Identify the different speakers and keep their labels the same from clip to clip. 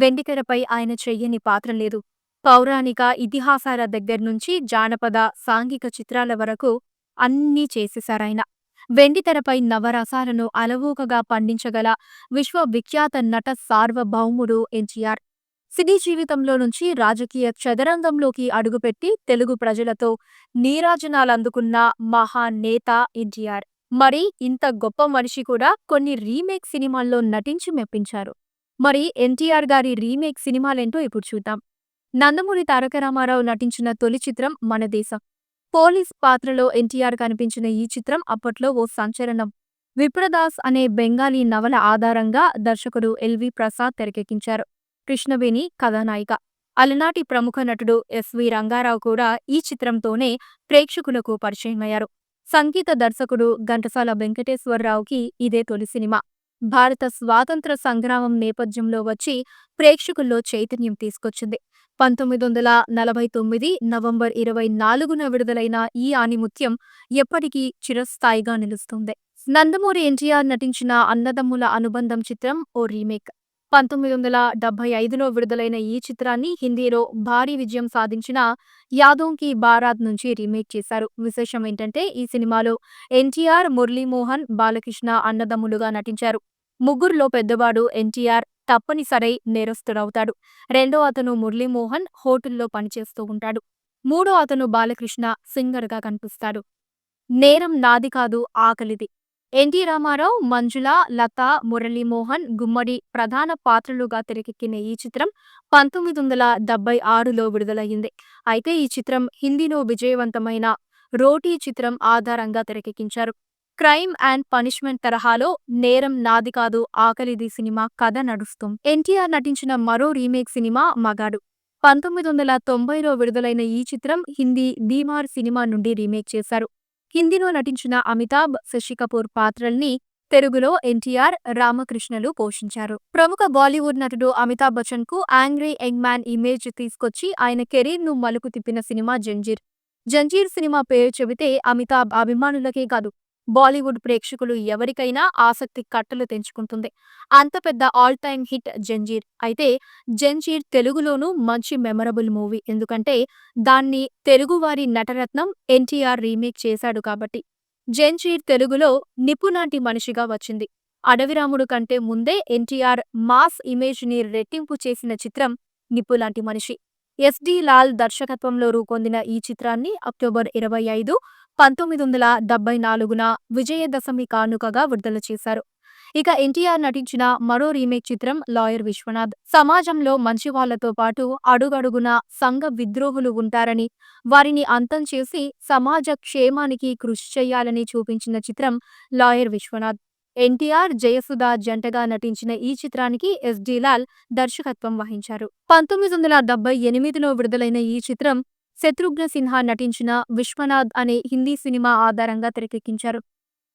Speaker 1: వెండితెరపై ఆయన చెయ్యని పాత్ర లేదు. పౌరాణిక ఇతిహాసాల దగ్గర్నుంచి జానపద సాంఘిక చిత్రాల వరకు అన్నీ చేసేశారాయన. వెండితెరపై నవరసాలను అలవోకగా పండించగల విశ్వవిఖ్యాత నట సార్వభౌముడు ఎన్టీఆర్. సినీ జీవితంలో నుంచి రాజకీయ చదరంగంలోకి అడుగుపెట్టి తెలుగు ప్రజలతో నీరాజనాలందుకున్న మహానేత ఎన్టీఆర్. మరి ఇంత గొప్ప మనిషి కూడా కొన్ని రీమేక్ సినిమాల్లో నటించి మెప్పించారు. మరి ఎన్టీఆర్ గారి రీమేక్ సినిమాలేంటో ఇప్పుడు చూద్దాం. నందమూరి తారక రామారావు నటించిన తొలి చిత్రం మన దేశం. పోలీస్ పాత్రలో ఎన్టీఆర్ కనిపించిన ఈ చిత్రం అప్పట్లో ఓ సంచలనం. విప్రదాస్ అనే బెంగాలీ నవల ఆధారంగా దర్శకుడు ఎల్వి ప్రసాద్ తెరకెక్కించారు. కృష్ణవేణి కథానాయిక. అలనాటి ప్రముఖ నటుడు ఎస్వి రంగారావు కూడా ఈ చిత్రంతోనే ప్రేక్షకులకు పరిచయమయ్యారు. సంగీత దర్శకుడు ఘంటసాల వెంకటేశ్వరరావుకి ఇదే తొలి సినిమా. భారత స్వాతంత్ర సంగ్రామం నేపథ్యంలో వచ్చి ప్రేక్షకుల్లో చైతన్యం తీసుకొచ్చింది. పంతొమ్మిది వందల నలభై తొమ్మిది నవంబర్ ఇరవై నాలుగున విడుదలైన ఈ ఆణిముత్యం ఎప్పటికీ చిరస్థాయిగా నిలుస్తుంది. నందమూరి ఎన్టీఆర్ నటించిన అన్నదమ్ముల అనుబంధం చిత్రం ఓ రీమేక్. పంతొమ్మిది వందల డెబ్బై ఐదులో విడుదలైన ఈ చిత్రాన్ని హిందీలో భారీ విజయం సాధించిన యాదోంకి బారాద్ నుంచి రీమేక్ చేశారు. విశేషం ఏంటంటే ఈ సినిమాలో ఎన్టీఆర్ మురళీమోహన్ బాలకృష్ణ అన్నదమ్ములుగా నటించారు. ముగ్గురులో పెద్దవాడు ఎన్టీఆర్ తప్పనిసరై నేరస్తుడవుతాడు. రెండో అతను మురళీమోహన్ హోటల్లో పనిచేస్తూ ఉంటాడు. మూడో అతను బాలకృష్ణ సింగర్గా కనిపిస్తాడు. నేరం నాది కాదు ఆకలిది. ఎన్టీ రామారావు మంజుల లత మురళీమోహన్ గుమ్మడి ప్రధాన పాత్రలుగా తెరకెక్కిన ఈ చిత్రం పంతొమ్మిది వందల డెబ్బై ఆరులో విడుదలయ్యింది. అయితే ఈ చిత్రం హిందీలో విజయవంతమైన రోటీ చిత్రం ఆధారంగా తెరకెక్కించారు. క్రైమ్ అండ్ పనిష్మెంట్ తరహాలో నేరం నాది కాదు ఆకలిది సినిమా కథ నడుస్తుంది ఎన్టీఆర్ నటించిన మరో రీమేక్ సినిమా మగాడు. పంతొమ్మిది వందల తొంభైలో విడుదలైన ఈ చిత్రం హిందీ బీమార్ సినిమా నుండి రీమేక్ చేశారు. హిందీలో నటించిన అమితాబ్ శశి కపూర్ పాత్రల్ని తెలుగులో ఎన్టీఆర్ రామకృష్ణలు పోషించారు. ప్రముఖ బాలీవుడ్ నటుడు Amitabh బచ్చన్కు angry young man image తీసుకొచ్చి ఆయన కెరీర్ను మలుకు తిప్పిన సినిమా జంజీర్. జంజీర్ సినిమా పేరు చెబితే అమితాబ్ అభిమానులకే కాదు బాలీవుడ్ ప్రేక్షకులు ఎవరికైనా ఆసక్తి కట్టలు తెంచుకుంటుంది. అంత పెద్ద ఆల్ టైమ్ హిట్ జంజీర్. అయితే జంజీర్ తెలుగులోనూ మంచి మెమరబుల్ మూవీ. ఎందుకంటే దాన్ని తెలుగువారి నటరత్నం ఎన్టీఆర్ రీమేక్ చేశాడు కాబట్టి. జంజీర్ తెలుగులో నిపుణాంటి మనిషిగా వచ్చింది. అడవిరాముడు కంటే ముందే ఎన్టీఆర్ మాస్ ఇమేజ్ని రెట్టింపు చేసిన చిత్రం నిప్పులాంటి మనిషి. ఎస్డి లాల్ దర్శకత్వంలో రూపొందిన ఈ చిత్రాన్ని అక్టోబర్ ఇరవై ఐదు పంతొమ్మిది వందల డెబ్బై నాలుగున విజయదశమి కానుకగా విడుదల చేశారు. ఇక ఎన్టీఆర్ నటించిన మరో రీమేక్ చిత్రం లాయర్ విశ్వనాథ్. సమాజంలో మంచి వాళ్ళతో పాటు అడుగడుగున సంఘ విద్రోహులు ఉంటారని వారిని అంతం చేసి సమాజ క్షేమానికి కృషి చేయాలని చూపించిన చిత్రం లాయర్ విశ్వనాథ్. ఎన్టీఆర్ జయసుధ జంటగా నటించిన ఈ చిత్రానికి ఎస్డి లాల్ దర్శకత్వం వహించారు. పంతొమ్మిది వందల డెబ్బై ఎనిమిదిలో విడుదలైన ఈ చిత్రం శత్రుఘ్న సిన్హా నటించిన విశ్వనాథ్ అనే హిందీ సినిమా ఆధారంగా తెరకెక్కించారు.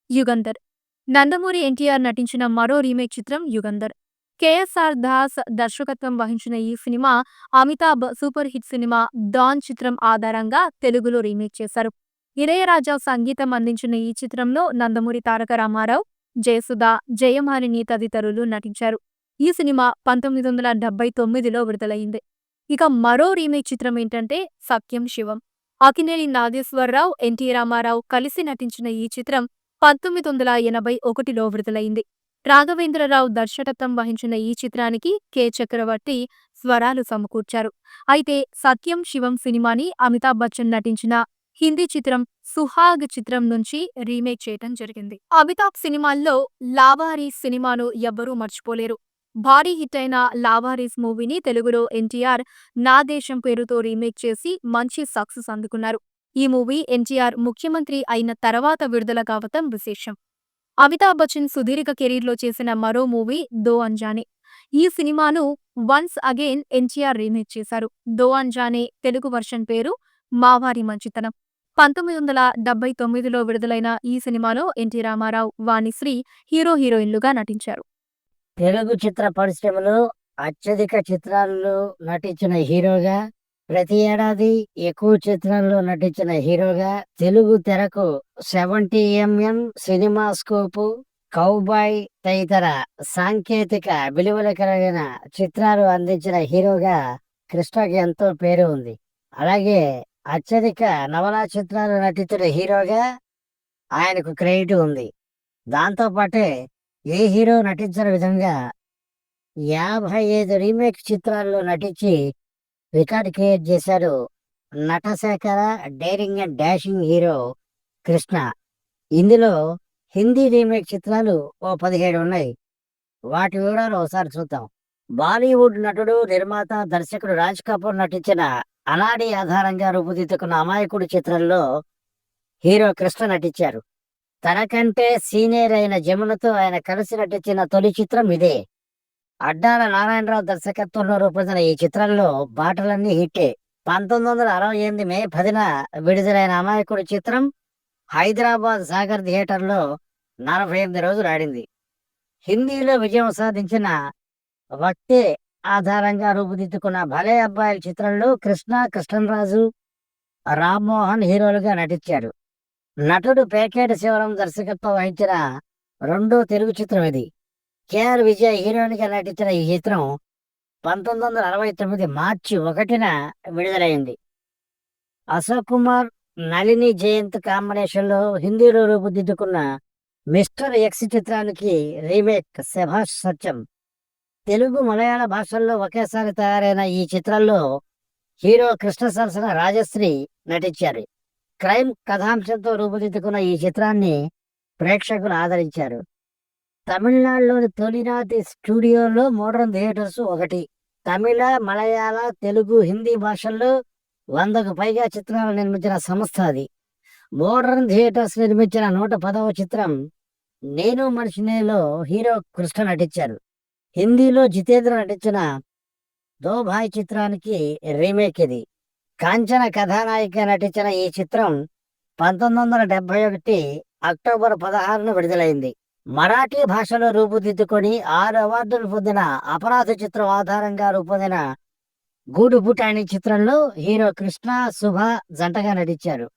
Speaker 1: యుగంధర్. నందమూరి ఎన్టీఆర్ నటించిన మరో రీమేక్ చిత్రం యుగంధర్. కేఎస్ఆర్ దాస్ దర్శకత్వం వహించిన ఈ cinema Amitabh super hit cinema Don చిత్రం ఆధారంగా తెలుగులో రీమేక్ చేశారు. ఇళయరాజా సంగీతం అందించిన ఈ చిత్రంలో నందమూరి తారక రామారావు జయసుధ జయమాలిని తదితరులు నటించారు. ఈ సినిమా పంతొమ్మిది వందల డెబ్బై తొమ్మిదిలో విడుదలైంది. ఇక మరో రీమేక్ చిత్రం ఏంటంటే సత్యం శివం. అకినేని నాగేశ్వరరావు ఎన్టీ రామారావు కలిసి నటించిన ఈ చిత్రం పంతొమ్మిది వందల ఎనభై ఒకటిలో విడుదలైంది. రాఘవేంద్రరావు దర్శకత్వం వహించిన ఈ చిత్రానికి కె. చక్రవర్తి స్వరాలు సమకూర్చారు. అయితే సత్యం శివం సినిమాని అమితాబ్ బచ్చన్ నటించిన హిందీ చిత్రం సుహాగ్ చిత్రం నుంచి రీమేక్ చేయటం జరిగింది. అమితాబ్ సినిమాల్లో లావారీ సినిమాను ఎవ్వరూ మర్చిపోలేరు. భారీ హిట్ అయిన లావారీస్ మూవీని తెలుగులో ఎన్టీఆర్ నా దేశం పేరుతో రీమేక్ చేసి మంచి సక్సెస్ అందుకున్నారు. ఈ మూవీ ఎన్టీఆర్ ముఖ్యమంత్రి అయిన తర్వాత విడుదల కావటం విశేషం. అమితాబ్ బచ్చన్ సుదీర్ఘ కెరీర్లో చేసిన మరో మూవీ దో అంజానే. ఈ సినిమాను వన్స్ అగైన్ ఎన్టీఆర్ రీమేక్ చేశారు. దో అంజానే తెలుగు వర్షన్ పేరు మావారి మంచితనం. పంతొమ్మిది వందల డెబ్బై తొమ్మిదిలో విడుదలైన ఈ సినిమాలో ఎన్టీ రామారావు వాణిశ్రీ హీరో హీరోయిన్లుగా నటించారు.
Speaker 2: తెలుగు చిత్ర పరిశ్రమలో అత్యధిక చిత్రాల్లో నటించిన హీరోగా ప్రతి ఏడాది ఎక్కువ చిత్రాల్లో నటించిన హీరోగా తెలుగు తెరకు seventy MM cinema scope cowboy తదితర సాంకేతిక విలువలు కలిగిన చిత్రాలు అందించిన హీరోగా కృష్ణకి ఎంతో పేరు ఉంది. అలాగే అత్యధిక నవలా చిత్రాలు నటించిన హీరోగా ఆయనకు క్రెడిట్ ఉంది. దాంతో పాటే ఏ హీరో నటించిన విధంగా యాభై ఐదు రీమేక్ చిత్రాల్లో నటించి రికార్డ్ క్రియేట్ చేశాడు Natasekhara daring and dashing hero Krishna. ఇందులో హిందీ రీమేక్ చిత్రాలు ఓ పదిహేడు ఉన్నాయి. వాటి వివరాలు ఒకసారి చూద్దాం. బాలీవుడ్ నటుడు నిర్మాత దర్శకుడు రాజ్ కపూర్ నటించిన అనాడి ఆధారంగా రూపుదిద్దుకున్న అమాయకుడు చిత్రంలో హీరో కృష్ణ నటించారు. తనకంటే సీనియర్ అయిన జమునతో ఆయన కలిసి నటించిన తొలి చిత్రం ఇదే. అడ్డాల నారాయణరావు దర్శకత్వంలో రూపొందిన ఈ చిత్రంలో బాటలన్నీ హిట్టే. పంతొమ్మిది వందల అరవై ఎనిమిది మే పదిన విడుదలైన అమాయకుడు చిత్రం హైదరాబాద్ సాగర్ థియేటర్లో నలభై ఎనిమిది రోజులు ఆడింది. హిందీలో విజయం సాధించిన వక్తే ఆధారంగా రూపుదిద్దుకున్న భలే అబ్బాయిల చిత్రంలో కృష్ణ కృష్ణరాజు రామ్మోహన్ హీరోలుగా నటించారు. నటుడు పేకేటి శివరం దర్శకత్వం వహించిన రెండో తెలుగు చిత్రం ఇది. కేఆర్ విజయ్ హీరోయిన్గా నటించిన ఈ చిత్రం పంతొమ్మిది వందల అరవై తొమ్మిది మార్చి ఒకటిన విడుదలైంది. అశోక్ కుమార్ నళిని జయంత్ కాంబినేషన్లో హిందీలో రూపుదిద్దుకున్న మిస్టర్ ఎక్స్ చిత్రానికి రీమేక్ శభాష్ సత్యం. తెలుగు మలయాళ భాషల్లో ఒకేసారి తయారైన ఈ చిత్రంలో హీరో కృష్ణ సరసన రాజశ్రీ నటించారు. క్రైమ్ కథాంశంతో రూపుదిద్దుకున్న ఈ చిత్రాన్ని ప్రేక్షకులు ఆదరించారు. తమిళనాడులోని తొలినాటి స్టూడియోలో మోడర్న్ థియేటర్స్ ఒకటి. తమిళ మలయాళ తెలుగు హిందీ భాషల్లో వందకు పైగా చిత్రాలు నిర్మించిన సంస్థ అది. మోడర్న్ థియేటర్స్ నిర్మించిన నూట పదవ చిత్రం నేను మనిషినేలో హీరో కృష్ణ నటించారు. హిందీలో జితేంద్ర నటించిన దోభాయ్ చిత్రానికి రీమేక్ ఇది. కాంచన కథానాయిక నటించిన ఈ చిత్రం పంతొమ్మిది వందల డెబ్బై ఒకటి అక్టోబర్ పదహారున విడుదలైంది. మరాఠీ భాషలో రూపుదిద్దుకొని ఆరు అవార్డులు పొందిన అపరాధ చిత్రం ఆధారంగా రూపొందిన గూడు బుటాని చిత్రంలో హీరో కృష్ణ శుభ జంటగా నటించారు.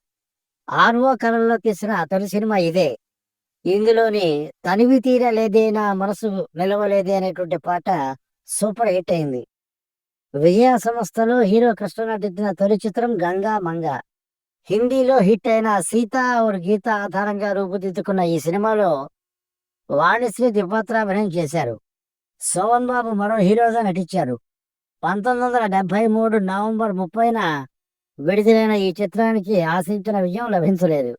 Speaker 2: ఆర్వో కళల్లో తీసిన తొలి సినిమా ఇదే. ఇందులోని తనివి తీరలేదేనా మనసు నిలవలేదే అనేటువంటి పాట సూపర్ హిట్ అయింది. విజయ సంస్థలో హీరో కృష్ణ నటించిన తొలి చిత్రం గంగా మంగ. హిందీలో హిట్ అయిన సీత ఔర్ గీత ఆధారంగా రూపుదిద్దుకున్న ఈ సినిమాలో వాణిశ్రీ దిబ్బత్రా అభినయం చేశారు. సోమన్ బాబు మరో హీరోగా నటించారు. పంతొమ్మిది వందల డెబ్బై మూడు నవంబర్ ముప్పైన విడుదలైన ఈ చిత్రానికి ఆశించిన విజయం లభించలేదు.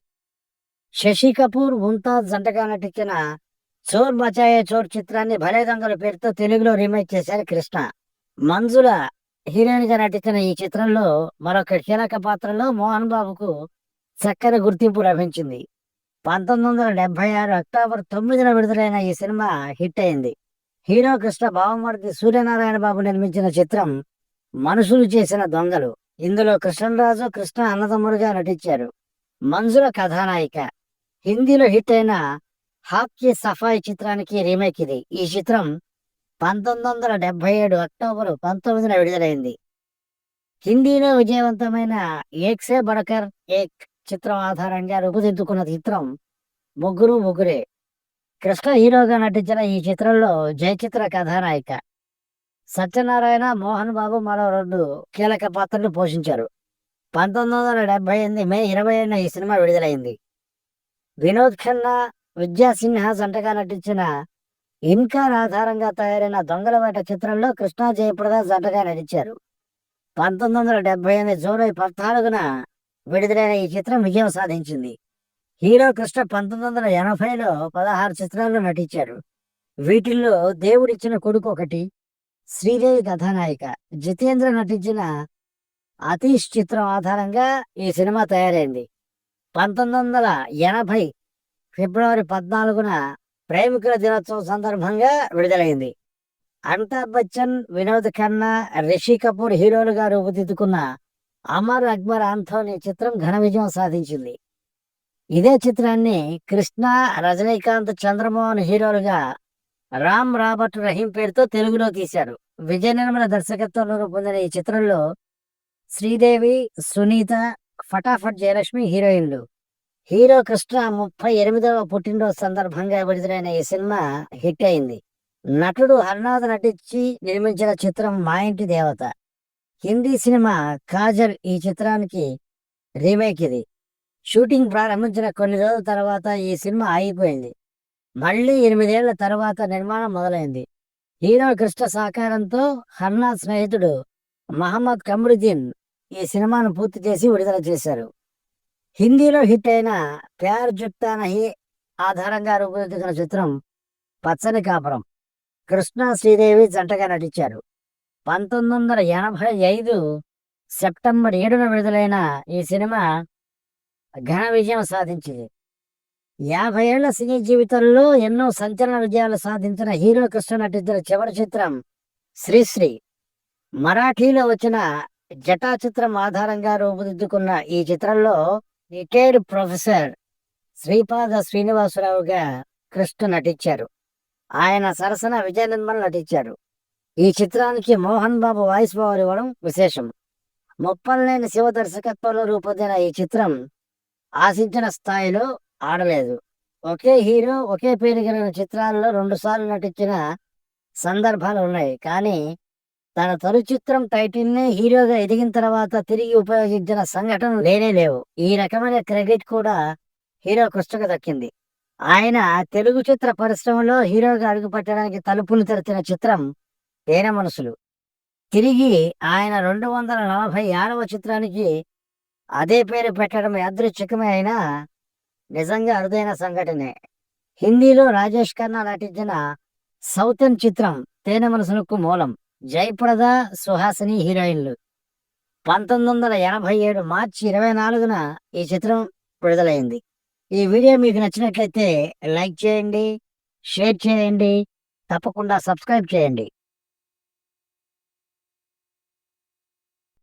Speaker 2: శశి కపూర్ ముంతాజ్ జంటగా నటించిన చోర్ బచాయే చోర్ చిత్రాన్ని భలే దొంగల పేరుతో తెలుగులో రీమేక్ చేశారు కృష్ణ. మంజుల హీరోయిన్గా నటించిన ఈ చిత్రంలో మరొక కీలక పాత్రలో మోహన్ బాబుకు చక్కని గుర్తింపు లభించింది. పంతొమ్మిది వందల డెబ్బై ఆరు అక్టోబర్ తొమ్మిదిన విడుదలైన ఈ సినిమా హిట్ అయింది. హీరో కృష్ణ భావమూర్తి సూర్యనారాయణ బాబు నిర్మించిన చిత్రం మనుషులు చేసిన దొంగలు. ఇందులో కృష్ణరాజు కృష్ణ అన్నదమ్ముడుగా నటించారు. మంజుల కథానాయిక. హిందీలో హిట్ అయిన హాకీ సఫాయి చిత్రానికి రీమేక్ ఇది. ఈ చిత్రం పంతొమ్మిది వందల డెబ్బై ఏడు అక్టోబర్ పంతొమ్మిదిన విడుదలైంది. హిందీలో విజయవంతమైన ఏక్ సే బడకర్ ఏక్ చిత్రం ఆధారంగా రూపుదిద్దుకున్న చిత్రం ముగ్గురు ముగ్గురే. కృష్ణ హీరోగా నటించిన ఈ చిత్రంలో జయచిత్ర కథానాయిక. సత్యనారాయణ మోహన్ బాబు మరో రెండు కీలక పాత్రలు పోషించారు. పంతొమ్మిది వందల డెబ్బై ఎనిమిది మే ఇరవై ఏడున ఈ సినిమా విడుదలైంది. వినోద్ ఖన్నా విద్యా సిన్హా జంటగా నటించిన ఇన్కార్ ఆధారంగా తయారైన దొంగల వేట చిత్రంలో కృష్ణా జయప్రద జంటగా నటించారు. పంతొమ్మిది వందల డెబ్బై ఎనిమిది జూలై పద్నాలుగున విడుదలైన ఈ చిత్రం విజయం సాధించింది. హీరో కృష్ణ పంతొమ్మిది వందల ఎనభైలో పదహారు చిత్రాల్లో నటించారు వీటిల్లో దేవుడిచ్చిన కొడుకు ఒకటి శ్రీదేవి కథానాయిక. జితేంద్ర నటించిన అతీష్ చిత్రం ఆధారంగా ఈ సినిమా తయారైంది. పంతొమ్మిది వందల ఎనభై ఫిబ్రవరి పద్నాలుగున ప్రేమికుల దినోత్సవం సందర్భంగా విడుదలైంది. అమితాబ్ బచ్చన్ వినోద్ ఖన్నా రిషి కపూర్ హీరోలుగా రూపుదిద్దుకున్న అమర్ అక్బర్ ఆంథోనీ చిత్రం ఘన విజయం సాధించింది. ఇదే చిత్రాన్ని కృష్ణ రజనీకాంత్ చంద్రమోహన్ హీరోలుగా రామ్ రాబర్ట్ రహీం పేరుతో తెలుగులో తీశారు. విజయ నిర్మల దర్శకత్వంలో రూపొందిన ఈ చిత్రంలో శ్రీదేవి సునీత ఫటాఫట్ జయలక్ష్మి హీరోయిన్లు హీరో కృష్ణ ముప్పై ఎనిమిదవ పుట్టినరోజు సందర్భంగా విడుదలైన ఈ సినిమా హిట్ అయింది. నటుడు హర్నాథ్ నటించి నిర్మించిన చిత్రం మా ఇంటి దేవత. హిందీ సినిమా కాజల్ ఈ చిత్రానికి రీమేక్ ఇది. షూటింగ్ ప్రారంభించిన కొన్ని రోజుల తర్వాత ఈ సినిమా ఆగిపోయింది. మళ్ళీ ఎనిమిదేళ్ళ తర్వాత నిర్మాణం మొదలైంది. హీరో కృష్ణ సహకారంతో హర్నాథ్ స్నేహితుడు మహమ్మద్ కమరుద్దీన్ ఈ సినిమాను పూర్తి చేసి విడుదల చేశారు. హిందీలో హిట్ అయిన ప్యార్ జుక్తా నహి ఆధారంగా రూపొందించిన చిత్రం పచ్చని కాపురం. కృష్ణ శ్రీదేవి జంటగా నటించారు. పంతొమ్మిది వందల ఎనభై ఐదు సెప్టెంబర్ ఏడున విడుదలైన ఈ సినిమా ఘన విజయం సాధించింది. యాభై ఏళ్ళ సినీ జీవితంలో ఎన్నో సంచలన విజయాలు సాధించిన హీరో కృష్ణ నటించిన చివరి చిత్రం శ్రీశ్రీ మరాఠీలో వచ్చిన జటా చిత్రం ఆధారంగా రూపుదిద్దుకున్న ఈ చిత్రంలో రిటైర్డ్ ప్రొఫెసర్ శ్రీపాద శ్రీనివాసరావుగా కృష్ణ నటించారు. ఆయన సరసన విజయ నిర్మల్ నటించారు. ఈ చిత్రానికి మోహన్ బాబు వాయిస్ ఓవర్ ఇవ్వడం విశేషం. ముప్పలనేని శివ దర్శకత్వంలో రూపొందిన ఈ చిత్రం ఆశించిన స్థాయిలో ఆడలేదు. ఒకే హీరో ఒకే పేరు కలిగిన చిత్రాల్లో రెండుసార్లు నటించిన సందర్భాలు ఉన్నాయి. కానీ తన తొలి చిత్రం టైటిల్ని హీరోగా ఎదిగిన తర్వాత తిరిగి ఉపయోగించిన సంఘటనలు లేనే లేవు. ఈ రకమైన క్రెడిట్ కూడా హీరో కృష్ణకు దక్కింది. ఆయన తెలుగు చిత్ర పరిశ్రమలో హీరోగా అడుగుపెట్టడానికి తలుపులు తెరిచిన చిత్రం తేన మనసులు. తిరిగి ఆయన రెండు వందల నలభై ఆరవ చిత్రానికి అదే పేరు పెట్టడం యాదృచ్ఛికమే అయినా నిజంగా అరుదైన సంఘటనే. హిందీలో రాజేష్ ఖన్నా నటించిన సౌతన్ చిత్రం తేనె మనసులకు మూలం. జయప్రద సుహాసిని హీరోయిన్లు. పంతొమ్మిది వందల ఎనభై ఏడు మార్చి ఇరవై నాలుగున ఈ చిత్రం విడుదలైంది. ఈ వీడియో మీకు నచ్చినట్లయితే లైక్ చేయండి షేర్ చేయండి తప్పకుండా సబ్స్క్రైబ్ చేయండి.